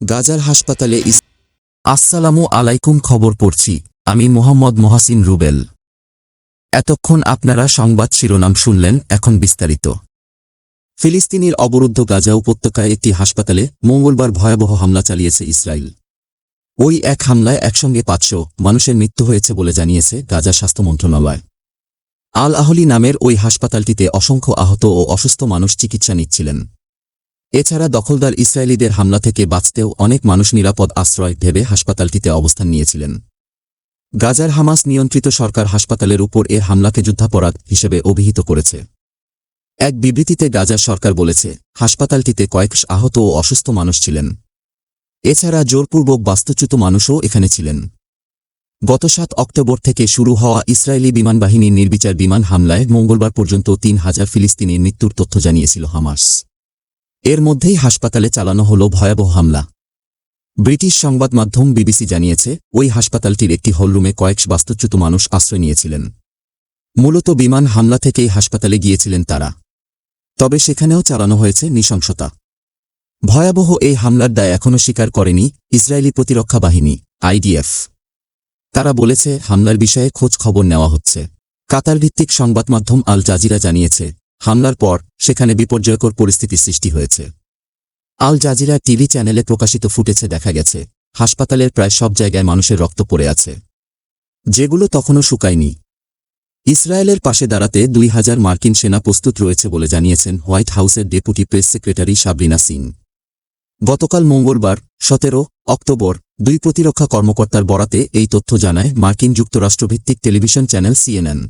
গাজার হাসপাতালে ইস আসসালামু আলাইকুম খবর পড়ছি, আমি মোহাম্মদ মহাসিন রুবেল। এতক্ষণ আপনারা সংবাদ শিরোনাম শুনলেন, এখন বিস্তারিত। ফিলিস্তিনির অবরুদ্ধ গাজা উপত্যকায় একটি হাসপাতালে মঙ্গলবার ভয়াবহ হামলা চালিয়েছে ইসরায়েল ওই এক হামলায় একসঙ্গে পাঁচশো মানুষের মৃত্যু হয়েছে বলে জানিয়েছে গাজা স্বাস্থ্য মন্ত্রণালয়। আল আহলি নামের ওই হাসপাতালটিতে অসংখ্য আহত ও অসুস্থ মানুষ চিকিৎসা নিচ্ছিলেন। এছাড়া দখলদার ইসরায়েলিদের হামলা থেকে বাঁচতেও অনেক মানুষ নিরাপদ আশ্রয় ভেবে হাসপাতালটিতে অবস্থান নিয়েছিলেন। গাজার হামাস নিয়ন্ত্রিত সরকার হাসপাতালের উপর এ হামলাকে যুদ্ধাপরাধ হিসেবে অভিহিত করেছে। এক বিবৃতিতে গাজার সরকার বলেছে, হাসপাতালটিতে কয়েক আহত ও অসুস্থ মানুষ ছিলেন। এছাড়া জোরপূর্বক বাস্তুচ্যুত মানুষও এখানে ছিলেন। গত সাত অক্টোবর থেকে শুরু হওয়া ইসরায়েলি বিমানবাহিনীর নির্বিচার বিমান হামলায় মঙ্গলবার পর্যন্ত তিন হাজার ফিলিস্তিনির মৃত্যুর তথ্য জানিয়েছিল হামাস। এর মধ্যেই হাসপাতালে চালানো হল ভয়াবহ হামলা। ব্রিটিশ সংবাদ মাধ্যম বিবিসি জানিয়েছে, ওই হাসপাতালটির একটি হলরুমে কয়েক বাস্তুচ্যুত মানুষ আশ্রয় নিয়েছিলেন। মূলত বিমান হামলা থেকেই হাসপাতালে গিয়েছিলেন তারা। তবে সেখানেও চালানো হয়েছে নৃশংসতা। ভয়াবহ এই হামলার দায় এখনও স্বীকার করেনি ইসরায়েলি প্রতিরক্ষা বাহিনী, আইডিএফ। তারা বলেছে, হামলার বিষয়ে খোঁজ খবর নেওয়া হচ্ছে। কাতার ভিত্তিক সংবাদ মাধ্যম আল জাজিরা জানিয়েছে হামলার পর, সেখানে বিপর্যয়কর পরিস্থিতি সৃষ্টি হয়েছে। আল জাজিরা টিভি চ্যানেলে প্রকাশিত ফুটেছে দেখা গেছে, হাসপাতালের প্রায় সব জায়গায় মানুষের রক্ত পড়ে আছে। যেগুলো তখনও শুকায়নি। ইসরায়েলের পাশে দাঁড়াতে দুই হাজার মার্কিন সেনা প্রস্তুত রয়েছে বলে জানিয়েছেন হোয়াইট হাউসের deputy press secretary Sabrina Singh. গতকাল মঙ্গলবার, সতেরো অক্টোবর, দুই প্রতিরক্ষা কর্মকর্তার বরাতে এই তথ্য জানায় মার্কিন যুক্তরাষ্ট্রভিত্তিক টেলিভিশন চ্যানেল সিএনএন।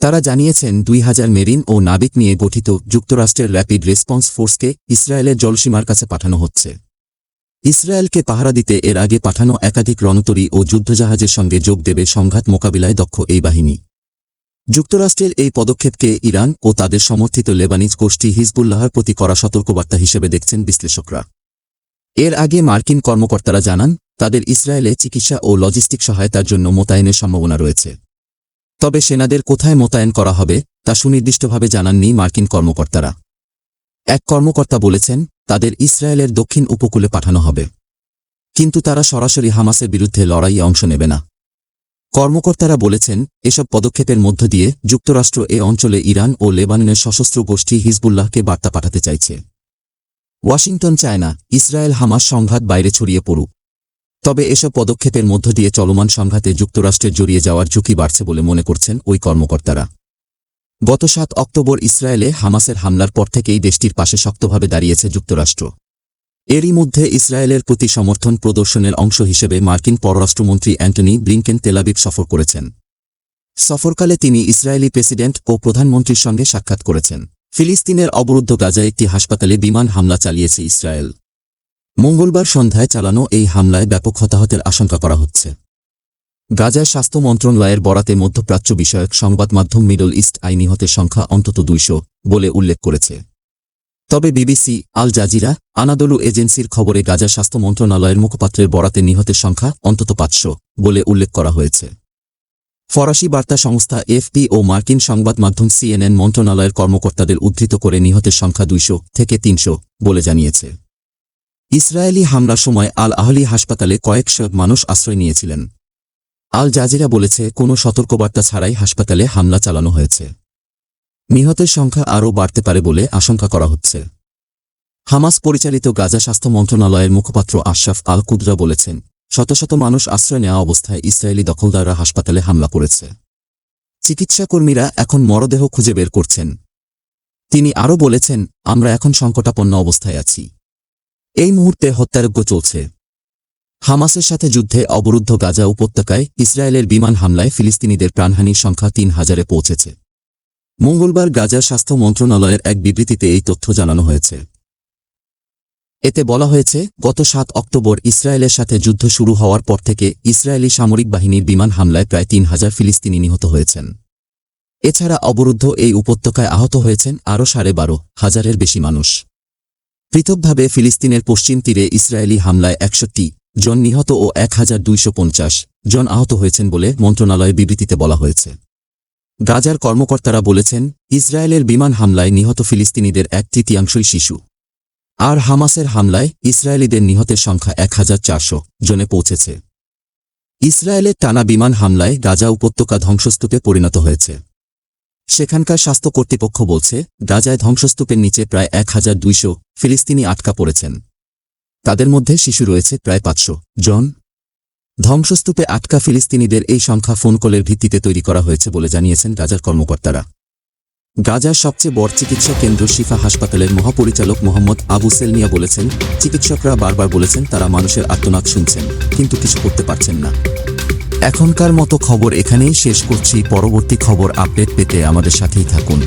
তারা জানিয়েছেন দুই হাজার মেরিন ও নাবিক নিয়ে গঠিত যুক্তরাষ্ট্রের র্যাপিড রেসপন্স ফোর্সকে ইসরায়েলের জলসীমার কাছে পাঠানো হচ্ছে। ইসরায়েলকে পাহারা দিতে এর আগে পাঠানো একাধিক রণতরী ও যুদ্ধজাহাজের সঙ্গে যোগ দেবে সংঘাত মোকাবিলায় দক্ষ এই বাহিনী। যুক্তরাষ্ট্রের এই পদক্ষেপকে ইরান ও তাদের সমর্থিত লেবানিজ গোষ্ঠী হিজবুল্লাহর প্রতি করা সতর্কবার্তা হিসেবে দেখছেন বিশ্লেষকরা। এর আগে মার্কিন কর্মকর্তারা জানান, তাদের ইসরায়েলে চিকিৎসা ও লজিস্টিক সহায়তার জন্য মোতায়েনের সম্ভাবনা রয়েছে। তবে সেনাদের কোথায় মোতায়েন করা হবে, তা সুনির্দিষ্টভাবে জানাননি মার্কিন কর্মকর্তারা। এক কর্মকর্তা বলেছেন, তাদের ইসরায়েলের দক্ষিণ উপকূলে পাঠানো হবে। কিন্তু তারা সরাসরি হামাসের বিরুদ্ধে লড়াইয়ে অংশ নেবে না। কর্মকর্তারা বলেছেন, এসব পদক্ষেপের মধ্য দিয়ে যুক্তরাষ্ট্র এ অঞ্চলে ইরান ও লেবাননের সশস্ত্র গোষ্ঠী হিজবুল্লাহকে বার্তা পাঠাতে চাইছে। ওয়াশিংটন চায় না ইসরায়েল হামাস সংঘাত বাইরে ছড়িয়ে পড়ুক। তবে এসব পদক্ষেপের মধ্য দিয়ে চলমান সংঘাতে যুক্তরাষ্ট্রের জড়িয়ে যাওয়ার ঝুঁকি বাড়ছে বলে মনে করছেন ওই কর্মকর্তারা। গত সাত অক্টোবর ইসরায়েলে হামাসের হামলার পর থেকেই দেশটির পাশে শক্তভাবে দাঁড়িয়েছে যুক্তরাষ্ট্র। এরই মধ্যে ইসরায়েলের প্রতি সমর্থন প্রদর্শনের অংশ হিসেবে মার্কিন পররাষ্ট্রমন্ত্রী অ্যান্টনি ব্লিংকেন তেলাবিব সফর করেছেন। সফরকালে তিনি ইসরায়েলি প্রেসিডেন্ট ও প্রধানমন্ত্রীর সঙ্গে সাক্ষাৎ করেছেন। ফিলিস্তিনের অবরুদ্ধ গাজায় একটি হাসপাতালে বিমান হামলা চালিয়েছে ইসরায়েল। মঙ্গলবার সন্ধ্যায় চালানো এই হামলায় ব্যাপক হতাহতের আশঙ্কা করা হচ্ছে। গাজায় স্বাস্থ্য মন্ত্রণালয়ের বরাতে মধ্যপ্রাচ্য বিষয়ক সংবাদ মাধ্যম মিডল ইস্ট আই নিহতের সংখ্যা অন্তত দুইশো বলে উল্লেখ করেছে। তবে বিবিসি, আল জাজিরা, আনাদলু এজেন্সির খবরে গাজা স্বাস্থ্য মন্ত্রণালয়ের মুখপাত্রের বরাতে নিহতের সংখ্যা অন্তত পাঁচশো বলে উল্লেখ করা হয়েছে। ফরাসি বার্তা সংস্থা এফপি ও মার্কিন সংবাদ মাধ্যম সিএনএন মন্ত্রণালয়ের কর্মকর্তাদের উদ্ধৃত করে নিহতের সংখ্যা দুইশো থেকে তিনশো বলে জানিয়েছে। ইসরায়েলি হামলার সময় আল আহলি হাসপাতালে কয়েকশো মানুষ আশ্রয় নিয়েছিলেন। আল জাজিরা বলেছে, কোনো সতর্কবার্তা ছাড়াই হাসপাতালে হামলা চালানো হয়েছে। নিহতের সংখ্যা আরও বাড়তে পারে বলে আশঙ্কা করা হচ্ছে। হামাস পরিচালিত গাজা স্বাস্থ্য মন্ত্রণালয়ের মুখপাত্র আশরাফ আল কুদরা বলেছেন, শত শত মানুষ আশ্রয় নেওয়া অবস্থায় ইসরায়েলি দখলদাররা হাসপাতালে হামলা করেছে। চিকিৎসাকর্মীরা এখন মরদেহ খুঁজে বের করছেন। তিনি আরও বলেছেন, আমরা এখন সংকটাপন্ন অবস্থায় আছি। এই মুহূর্তে হত্যারজ্ঞ চলছে। হামাসের সাথে যুদ্ধে অবরুদ্ধ গাজা উপত্যকায় ইসরায়েলের বিমান হামলায় ফিলিস্তিনিদের প্রাণহানির সংখ্যা তিন হাজারে পৌঁছেছে। মঙ্গলবার গাজার স্বাস্থ্য মন্ত্রণালয়ের এক বিবৃতিতে এই তথ্য জানানো হয়েছে। এতে বলা হয়েছে, গত সাত অক্টোবর ইসরায়েলের সাথে যুদ্ধ শুরু হওয়ার পর থেকে ইসরায়েলি সামরিক বাহিনীর বিমান হামলায় প্রায় তিন হাজার ফিলিস্তিনি নিহত হয়েছেন। এছাড়া অবরুদ্ধ এই উপত্যকায় আহত হয়েছেন আরও সাড়ে বারো হাজারের বেশি মানুষ। পৃথকভাবে ফিলিস্তিনের পশ্চিম তীরে ইসরায়েলি হামলায় একষট্টি জন নিহত ও এক জন আহত হয়েছেন বলে মন্ত্রণালয়ের বিবৃতিতে বলা হয়েছে। গাজার কর্মকর্তারা বলেছেন, ইসরায়েলের বিমান হামলায় নিহত ফিলিস্তিনিদের এক তৃতীয়াংশই শিশু। আর হামাসের হামলায় ইসরায়েলিদের নিহতের সংখ্যা এক হাজার চারশো জনে পৌঁছেছে। ইসরায়েলের টানা বিমান হামলায় গাজা উপত্যকা ধ্বংসস্তূপে পরিণত হয়েছে। সেখানকার স্বাস্থ্য কর্তৃপক্ষ বলছে, গাজায় ধ্বংসস্তূপের নিচে প্রায় এক হাজার দুইশো ফিলিস্তিনি আটকা পড়েছেন। তাদের মধ্যে শিশু রয়েছে প্রায় পাঁচশো জন। ধ্বংসস্তূপে আটকা ফিলিস্তিনিদের এই সংখ্যা ফোন কলের ভিত্তিতে তৈরি করা হয়েছে বলে জানিয়েছেন গাজার কর্মকর্তারা। গাজার সবচেয়ে বড় চিকিৎসা কেন্দ্র শিফা হাসপাতালের মহাপরিচালক মোহাম্মদ আবু সেলমিয়া বলেছেন, চিকিৎসকরা বারবার বলেছেন তারা মানুষের আত্মনাদ শুনছেন, কিন্তু কিছু করতে পারছেন না। এখনকার মতো খবর এখানেই শেষ করছি। পরবর্তী খবর আপডেট পেতে আমাদের সাথেই থাকুন।